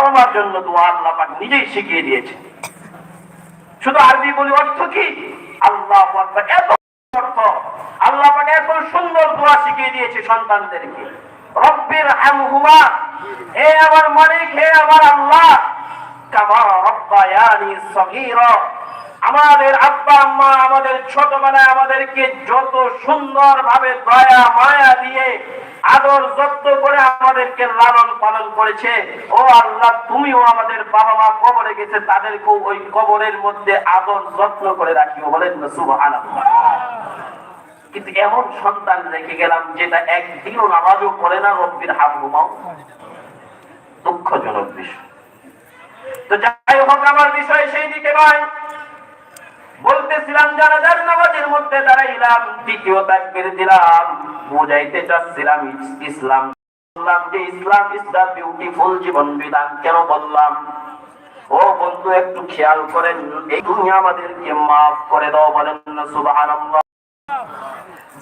আমার জন্য আল্লাহ পাক নিজেই শিখিয়ে দিয়েছে শুধু আরবি বলি অর্থ কি? আল্লাহ এত অর্থ। আল্লাহ পাক এত সুন্দর দোয়া শিখিয়ে দিয়েছে সন্তানদেরকে। আল্লাহ। আমাদের আব্বা, আম্মা, আমাদের ছোটবেলায় আমাদেরকে যত সুন্দর ভাবে দয়া, মায়া দিয়ে আদর যত্ন করে আমাদেরকে লালন পালন করেছে। ও আল্লাহ, তুমিও আমাদের বাবা মা কবরে গেছে, তাদেরকেও ওই কবরের মধ্যে আদর যত্ন করে রাখিও। বলেন না, সুবহানাল্লাহ। কিন্তু এমন সন্তান রেখে গেলাম যেটা একদিনও নামাজও পড়ে না, রব্বির হাত ঘুমাও দুঃখজনক বিষয়। তো যাই হোক, আমার বিষয় সেই দিকে নয়। বলতেছিলাম নামাজের মধ্যে দাঁড়াইলাম, দ্বিতীয় দিলাম, বুঝাইতে চাচ্ছিলাম, ইসলাম বললাম যে, ইসলাম ইস দা বিউটিফুল জীবন বিধান, কেন বললাম? ও বন্ধু, একটু খেয়াল করেন, এই তুমি আমাদেরকে মাফ করে দাও, বলেন না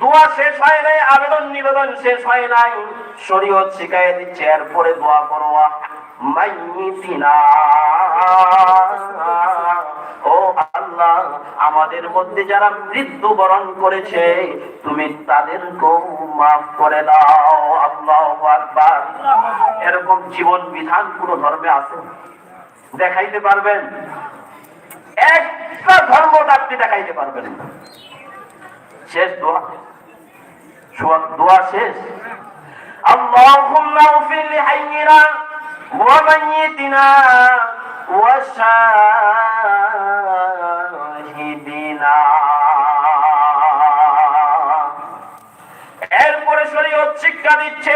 দোয়া শেষ হয় নাই, আবেদন নিবেদন শেষ হয় নাই। শরীয়ত শিখায় দিচ্ছে, এরপরে দোয়া করো ও আল্লাহ, আমাদের মধ্যে যারা মৃত্যু বরণ করেছে, তুমি তাদেরকেও মাফ করে দাও। আল্লাহ আকবার। এরকম জীবন বিধান কোন ধর্মে আছে। দেখাইতে পারবেন? একটা ধর্ম আপনি দেখাইতে পারবেন শেষ দোয়া। দোয়া শেষ اللهم اغفر لحينا وميتنا وشاهدنا এরপরে শরীয়ত শিক্ষা দিচ্ছে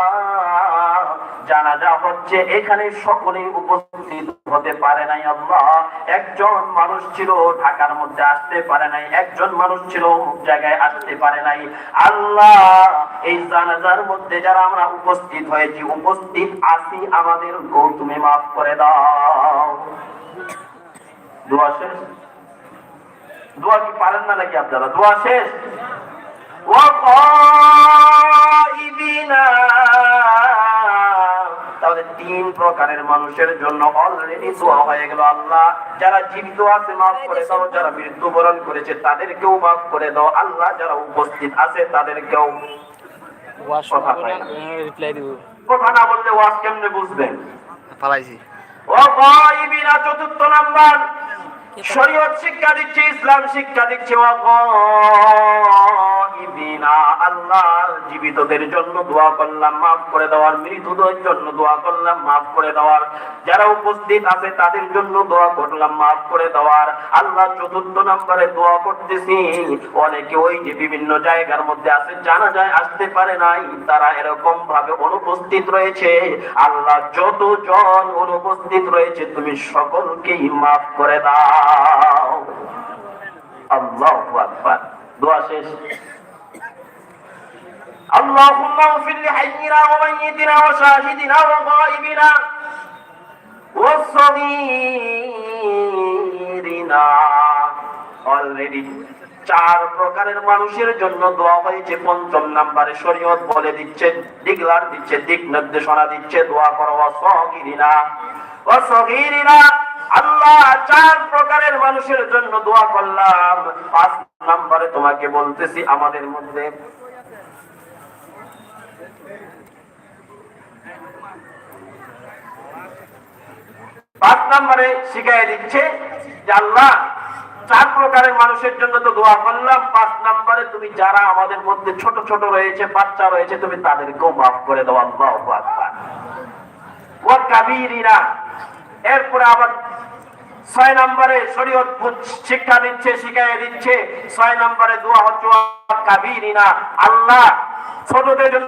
জানাজা হচ্ছে, এখানে সকলেই উপস্থিত হতে পারে নাই আল্লাহ। একজন মানুষ ছিল, ঢাকার মধ্যে আসতে পারে নাই। একজন মানুষ ছিল জায়গায় আসতে পারে নাই। আল্লাহ, এই জানাজার মধ্যে যারা আমরা উপস্থিত হয়েছি, উপস্থিত আছি, আমাদের তুমি মাফ করে দাও। দোয়া শেষ? দোয়া কি পারেন না নাকি আপনারা? দোয়া শেষ? তাহলে তিন প্রকারের মানুষের জন্য অলরেডি দোয়া হয়ে গেল আল্লাহ। যারা জীবিত আছে মাফ করে দাও। যারা মৃত্যুবরণ করেছে তাদেরকেও মাফ করে দাও। আল্লাহ যারা উপস্থিত আছে তাদেরকেও কথা না। রিপ্লাই দিব। কথা না বললে ওয়াজ কেমনে বুঝবেন? ও গায়বিনা চতুর্থ নাম্বার। শরীয়ত শিক্ষা দিচ্ছে ইসলাম শিক্ষা দিচ্ছে ও আল্লাহ জীবিতদের জন্য দোয়া করলাম, মাফ করে দেওয়ার, মৃতদের জন্য দোয়া করলাম, মাফ করে দেওয়ার। যারা উপস্থিত আছে, তাদের জন্য দোয়া করলাম, মাফ করে দেওয়ার। আল্লাহ চতুর্থ নম্বরে দোয়া করতেছি। অনেকে ওই যে বিভিন্ন জায়গার মধ্যে আছে, জানা যায়, আসতে পারে নাই। তারা এরকম ভাবে অনুপস্থিত রয়েছে। আল্লাহ যতজন অনুপস্থিত রয়েছে, তুমি সকলকেই মাফ করে দাও। আল্লাহ দোয়া শেষ। اللهم اغفر لحينا وميتنا وشاهدنا وغائبنا وصغيرنا অলরেডি চার প্রকারের মানুষের জন্য দোয়া হয়েছে পঞ্চম নাম্বারে শরীয়ত বলে দিচ্ছে ডিগলার দিচ্ছে দিক নির্দেশনা দিচ্ছে দোয়া করো অসগিরিনা অসগিরিনা আল্লাহ চার প্রকারের মানুষের জন্য দোয়া করলাম পাঁচ নাম্বারে তোমাকে বলতেছি আমাদের মধ্যে পাঁচ নম্বরে শিখাই দিচ্ছে আল্লাহ, চার প্রকারের মানুষের জন্য তো দোয়া করলাম। পাঁচ নম্বরে তুমি যারা আমাদের মধ্যে ছোট ছোট রয়েছে, বাচ্চা রয়েছে, তুমি তাদেরকেও মাফ করে দাও, আল্লাহ এরপরে আবার ছয় নম্বরে শরীয়ত শিক্ষা দিচ্ছে শিখাই দিচ্ছে। ছয় নম্বরে দোয়া হচ্ছে আল্লাহ, ছোটদের জন্য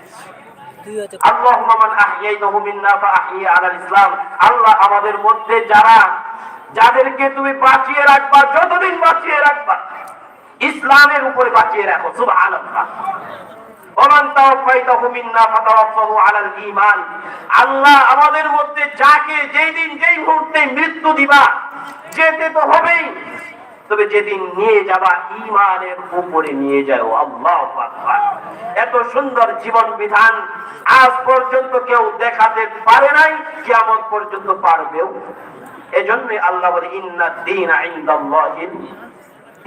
আল্লাহ আমাদের মধ্যে যারা যাদেরকে তুমি বাঁচিয়ে রাখবা যতদিন বাঁচিয়ে রাখবা ইসলামের উপরে বাঁচিয়ে রাখো ঈমান আল্লাহ আমাদের মধ্যে যাকে যেই দিন যেই মুহূর্তে মৃত্যু দিবা যেতে তো হবেই তবে যেদিন নিয়ে যাবা, ঈমানের উপরে নিয়ে যাও, আল্লাহু এত সুন্দর জীবন বিধান আজ পর্যন্ত কেউ দেখাতে পারে নাই, কিয়ামত পর্যন্ত পারবেও এজন্যই আল্লাহ বলে, ইন্না দীন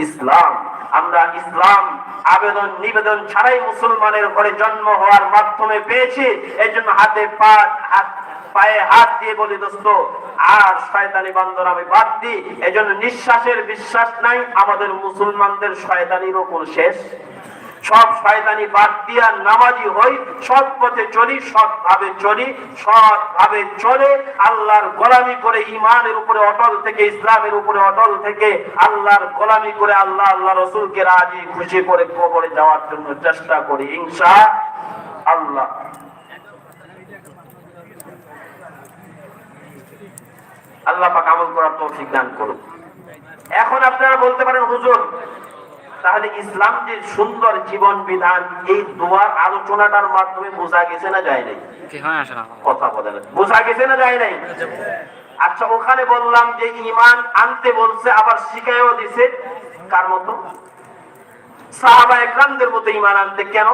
ইসলাম। আমরা ইসলাম আবেদন, নিবেদন ছাড়াই মুসলমানের ঘরে জন্ম হওয়ার মাধ্যমে পেয়েছি এই জন্য হাতে পা, হাত পায়ে হাত দিয়ে বলি, দোস্ত, আর শয়তানি বান্দর আমি বাদ দিই। এই জন্য নিঃশ্বাসের বিশ্বাস নাই, আমাদের মুসলমানদের শয়তানিরও কোন শেষ। সব শয়তানি বাদ দিয়া নামাজি হই, সৎ পথে চলি সৎ ভাবে চলি সৎ ভাবে চলে। আল্লাহর গোলামি করে ইমানের উপরে, অটল থেকে ইসলামের উপরে, অটল থেকে আল্লাহর গোলামি করে আল্লাহ আল্লাহ রসুলকে রাজি, খুশি করে কবরে যাওয়ার জন্য চেষ্টা করি। ইনশা আল্লাহ। আল্লাহ পাক আমল করার তৌফিক দান করুন এখন আপনারা বলতে পারেন হুজুর তাহলে ইসলাম যে সুন্দর জীবন বিধান এই দোয়ার আলোচনাটার মাধ্যমে বোঝা গেছে না যায় নাই? হয় কথা বলেন বোঝা গেছে না যায় নাই? আচ্ছা ওখানে বললাম যে ইমান আনতে বলছে আবার শিখাইও দিছে। কার মতো? সাহাবা একরামদের মতো ইমান আনতে কেন?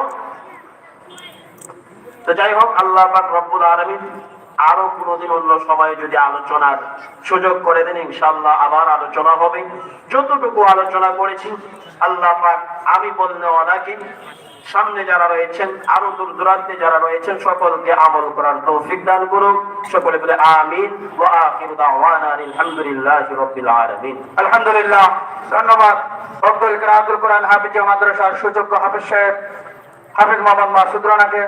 তো যাই হোক আল্লাহ পাক রব্বুল আলামিন আরও কোনোদিন অন্য সময়ে যদি আলোচনার সুযোগ করে দেন, ইনশাআল্লাহ আবার আলোচনা হবে। যতটুকু আলোচনা করেছি, আল্লাহ আমি বললে ওনাকে সামনে যারা রয়েছেন, আরও দূর দূরান্তে যারা রয়েছেন, সকলকে আমল করার তৌফিক দান করুন সকলে বলে আমিন দাওয়ানা আলামিন। আলহামদুলিল্লাহ, ধন্যবাদ। আব্দুল কোরআন হাফিজ মাদ্রাসার সুযোগ্য হাফিজ সাহেব, হাফিজ মোহাম্মদ মাসুদ রানাকে।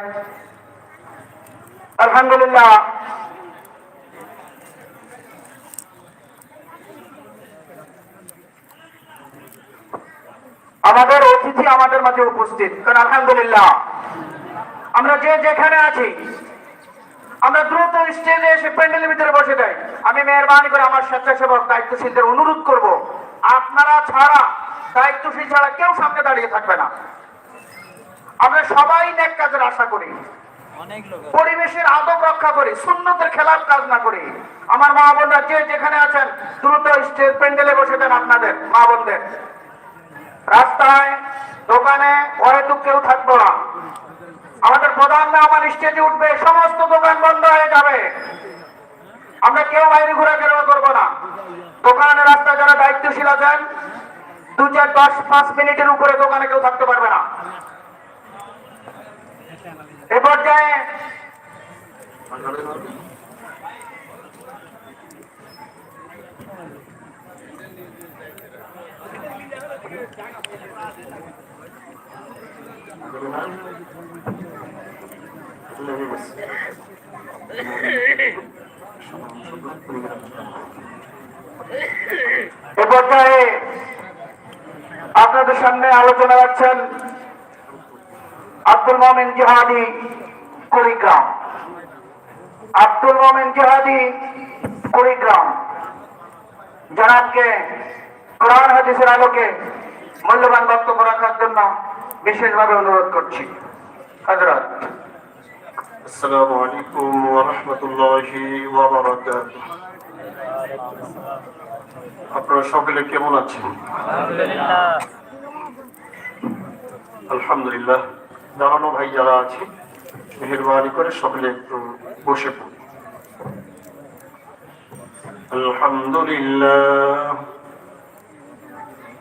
আলহামদুলিল্লাহ। আমাদের অতিথি আমাদের মাঝে উপস্থিত। কারণ আলহামদুলিল্লাহ, আমরা যে যেখানে আছি, আমরা দ্রুত স্টেজে এসে প্যান্ডেলের ভিতরে বসে যাই। আমি মেহরবানি করে আমার স্বেচ্ছাসেবক দায়িত্বশীলদের অনুরোধ করব, আপনারা ছাড়া, দায়িত্বশীল ছাড়া কেউ সামনে দাঁড়িয়ে থাকবে না। আমরা সবাই নেক কাজের আশা করি। পরিবেশের আদব রক্ষা করি, সুন্নতের খেলার কাজ না করি। আমার মা বোনরা যে যেখানে আছেন, দ্রুত স্টেজ প্যান্ডেলে বসে দেন আপনাদের, মা বোনদের। রাস্তায়, দোকানে অহেতুক কেউ থাকব না। আমাদের প্রধান আমার স্টেজে উঠবে, সমস্ত দোকান বন্ধ হয়ে যাবে। আমরা কেউ বাইরে ঘোরাফেরা করব না। দোকানে রাস্তা যারা দায়িত্বশীল আছেন, দু চার দশ পাঁচ মিনিটের উপরে দোকানে কেউ থাকতে পারবে না। এ পর্যায়ে এ পর্যায়ে আপনাদের সামনে আলোচনা রাখছেন আব্দুল মোমেন জিহাদি কুড়িগ্রাম আব্দুল মোমেন জিহাদি কুড়িগ্রাম জনাবকে কোরআন হাদিসের আলোকে মূল্যবান বক্তব্য রাখার জন্য বিশেষভাবে অনুরোধ করছি হজরত السلام عليكم ورحمة الله وبركاته আপনারা সকলে কেমন আছেন আলহামদুলিল্লাহ দাঁড়ানো ভাই যারা আছে মেহরবানি করে সকলে একটু বসে পড়ি আলহামদুলিল্লাহ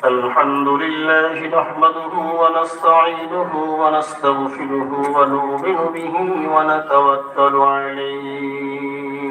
الحمد لله نحمده ونستعينه ونستغفره ونؤمن به ونتوكل عليه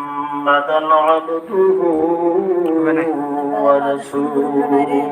محمدا عبده ورسوله